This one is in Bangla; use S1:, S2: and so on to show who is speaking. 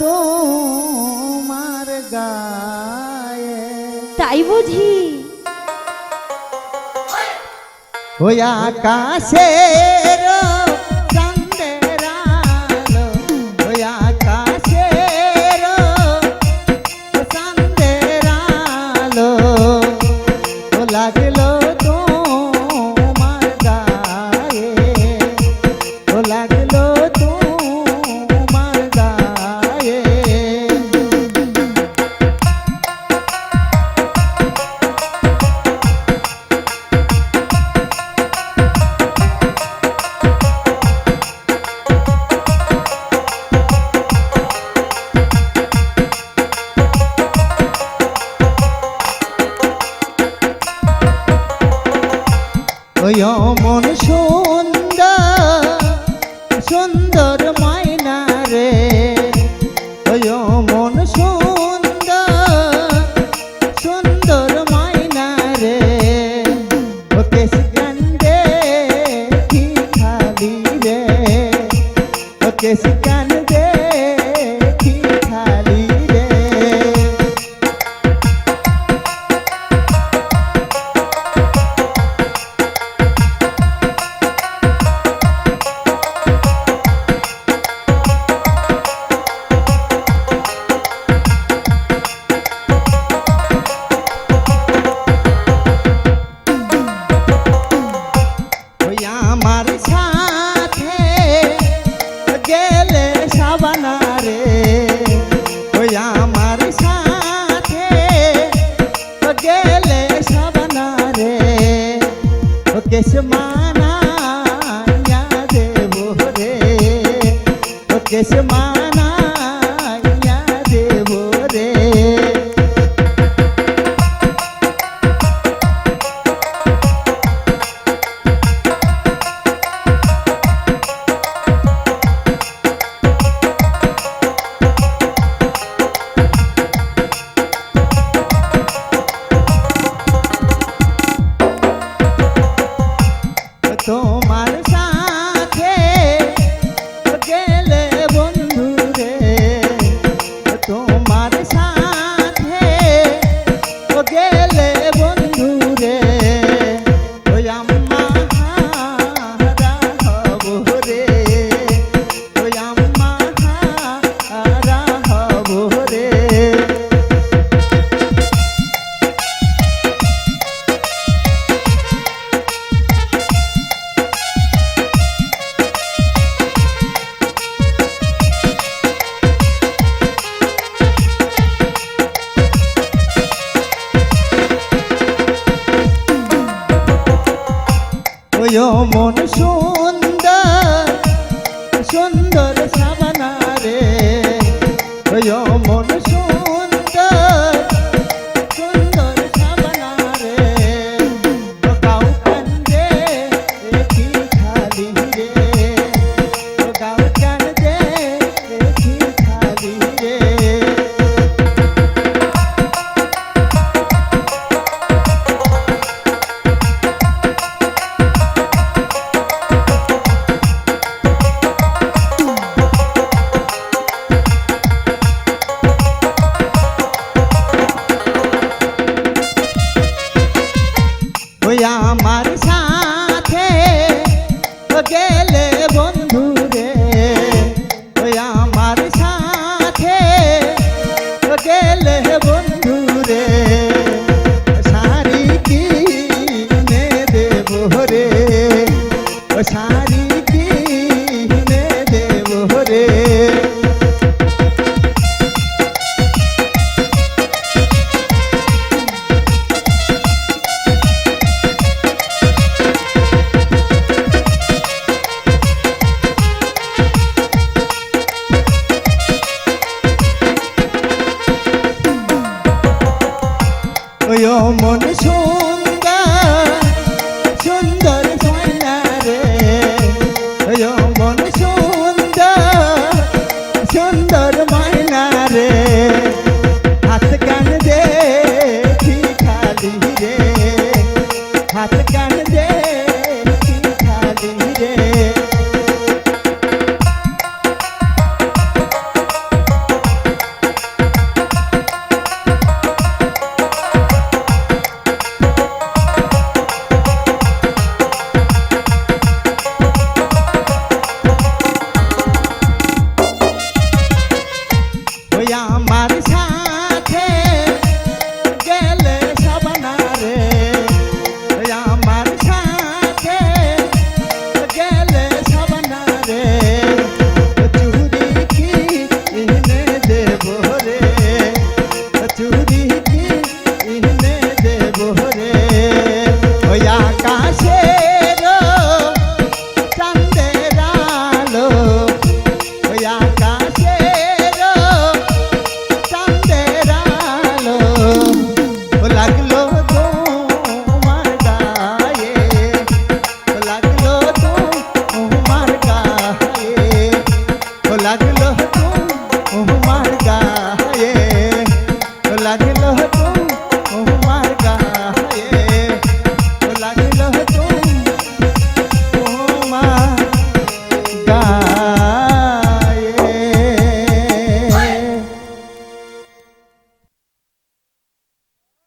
S1: তোমার গায়ে।
S2: তাই বুঝি।
S1: ওই আকাশের ওই অমন সুন্দর সুন্দর মায়না রে। ওই অমন সুন্দর সুন্দর মায়না রে। ওকে সিকান্দে খালি রে? ওকে সিকান্দে desse mar. সুন্দর সুন্দর শাড়ি কিনে দেব রে মন শো সুন্দর ময়না রে। to